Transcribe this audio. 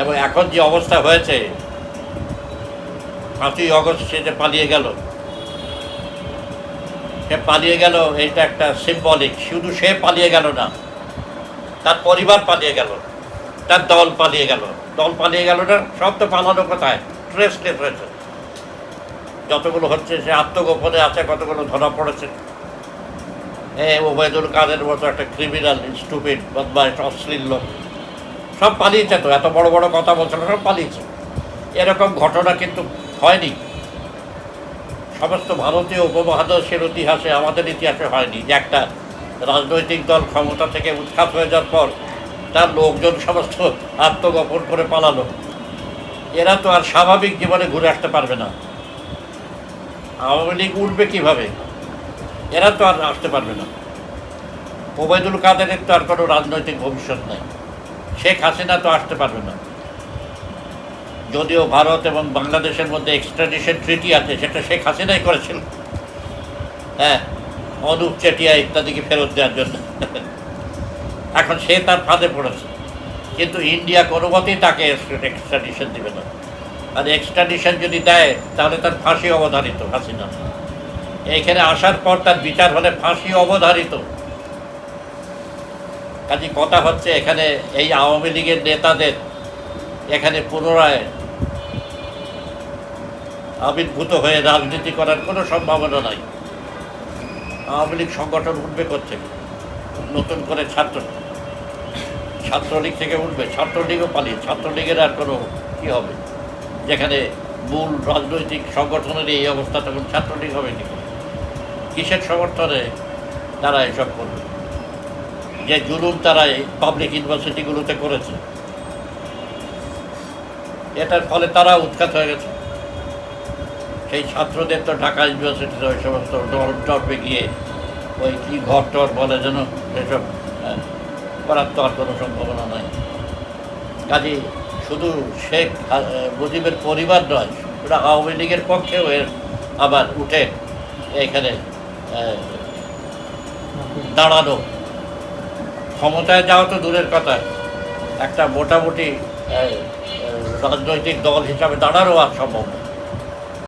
এবং এখন যে অবস্থা হয়েছে, পাঁচই অগস্ট সে যে পালিয়ে গেল। সে পালিয়ে গেল এটা একটা সিম্বলিক শুধু সে পালিয়ে গেল না, তার পরিবার পালিয়ে গেল, তার দল পালিয়ে গেল। দল পালিয়ে গেল না, সব তো পালানো কোথায় ট্রেসলেস হয়েছে। যতগুলো হচ্ছে, সে আত্মগোপনে আছে, কতগুলো ধরা পড়েছে। এ, ওবায়দুল কাদের মতো একটা ক্রিমিনাল স্টুপিড বদমাইশ, অশ্লীল লোক। সব পালিয়েছে তো, এত বড় বড় কথা বলছিল সব পালিয়েছে। এরকম ঘটনা কিন্তু হয়নি। সমস্ত ভারতীয় উপমহাদেশের ইতিহাসে, আমাদের ইতিহাসে হয়নি যে একটা রাজনৈতিক দল ক্ষমতা থেকে উৎখাত হয়ে যাওয়ার পর তার লোকজন সমস্ত আত্মগোপন করে পালালো। এরা তো আর স্বাভাবিক জীবনে ঘুরে আসতে পারবে না। আওয়ামী লীগ উঠবে কীভাবে? এরা তো আর আসতে পারবে না। ওবায়দুল কাদেরের তো আর কোনো রাজনৈতিক ভবিষ্যৎ নেই। শেখ হাসিনা তো আসতে পারবে না। যদিও ভারত এবং বাংলাদেশের মধ্যে এক্সট্রাডিশন ট্রিটি আছে, সেটা শেখ হাসিনাই করেছিল। হ্যাঁ অনুপ চেটিয়া ইত্যাদিকে ফেরত দেওয়ার জন্য। এখন সে তার ফাঁদে পড়েছে। কিন্তু ইন্ডিয়া কোনো মতেই তাকে এক্সট্রাডিশন দিবে না। আর এক্সট্রাডিশন যদি দেয়, তাহলে তার ফাঁসি অবধারিত হাসিনা। এইখানে আসার পর তার বিচার হলে ফাঁসি অবধারিত। কাজে কথা হচ্ছে এখানে এই আওয়ামী লীগের নেতাদের এখানে পুনরায় আবির্ভূত হয়ে রাজনীতি করার কোনো সম্ভাবনা নাই। আওয়ামী লীগ সংগঠন উঠবে করছে নতুন করে ছাত্র ছাত্রলীগ থেকে উঠবে। ছাত্রলীগও পালিয়ে ছাত্রলীগের আর কোনো কী হবে? যেখানে মূল রাজনৈতিক সংগঠনের এই অবস্থা, তখন ছাত্রলীগ হবে কিসের সমর্থনে তারা এসব করবে? যে জুলুম তারা এই পাবলিক ইউনিভার্সিটিগুলোতে করেছে। এটার ফলে তারা উৎখাত হয়ে গেছে। সেই ছাত্রদের তো ঢাকা ইউনিভার্সিটিতে ওই সমস্ত ডর টপে গিয়ে ওই কি ঘর টর বলে যেন এসব হ্যাঁ, করার তো আর কোনো সম্ভাবনা নাই। কাজে শুধু শেখ মুজিবের পরিবার নয় ওটা আওয়ামী লীগের পক্ষেও এর আবার উঠে এখানে দাঁড়ানো। ক্ষমতায় যাওয়া তো দূরের কথা। একটা মোটামুটি রাজনৈতিক দল হিসাবে দাঁড়ারও আর সম্ভব